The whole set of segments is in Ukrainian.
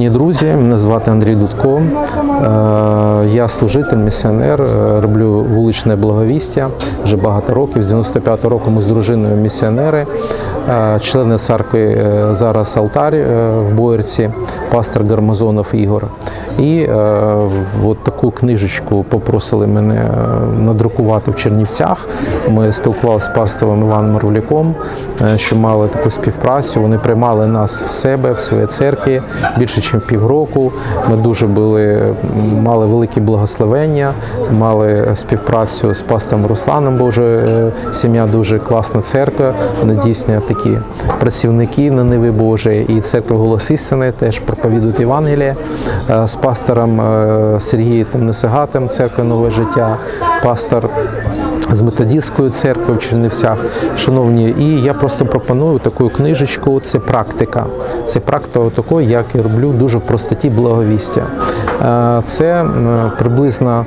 Шановні Друзі, мене звати Андрій Дудко. Е, Я служитель, місіонер, е, роблю вуличне благовістя вже багато років. З 95-го року ми з дружиною місіонери, Е, члени церкви зараз алтар в Боярці, пастор Гармазонов Ігор. І от таку книжечку попросили мене надрукувати в Чернівцях. Ми спілкувалися з паством Іваном Марляком, е, що мали таку співпрацю. Вони приймали нас в себе, в своїй церкві більше, ніж півроку. Ми дуже були, мали великі благословення, мали співпрацю з пастом Русланом. Боже, е, сім'я дуже класна церква. Вони дійсно такі працівники на Ниви Божої. І церква Голос істини теж проповідують Євангеліє Е, з пастором е, Сергієм Несигатим, церква Нове життя, пастор з методістською церквою в Чернівцях, шановні, і я просто пропоную таку книжечку. Це практика. Це практика такої, як я роблю дуже в простоті благовістя. Е, Це приблизно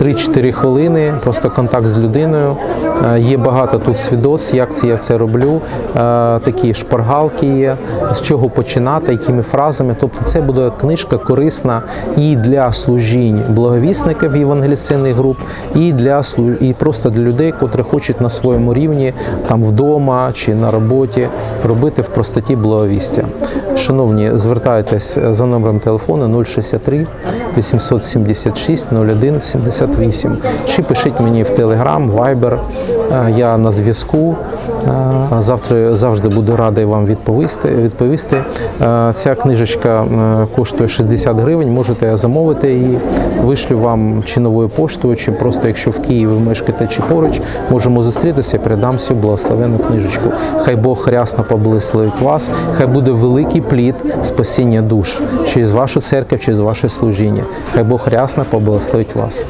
3-4 хвилини, просто контакт з людиною. Е, Є багато тут свідоцтв, як це я це роблю. Е, Такі шпаргалки є, з чого починати, якими фразами. Тобто, це буде книжка корисна і для служінь благовісників євангеліційних груп, і для і просто для людей, котрі хочуть на своєму рівні, там вдома чи на роботі, робити в простоті благовістя. Шановні, звертайтесь за номером телефону 063 876 01 78 чи пишіть мені в Telegram, Viber. Е, Я на зв'язку. Завтра завжди буду радий вам відповісти. відповісти. Ця книжечка коштує 60 гривень. Можете замовити її. Вишлю вам чи новою поштою, чи просто якщо в Києві мешкаєте чи поруч, можемо зустрітися. Передам всю благословенну книжечку. Хай Бог рясно поблагословить вас. Хай буде великий плід спасіння душ через вашу церкву, через ваше служіння. Хай Бог рясно поблагословить вас.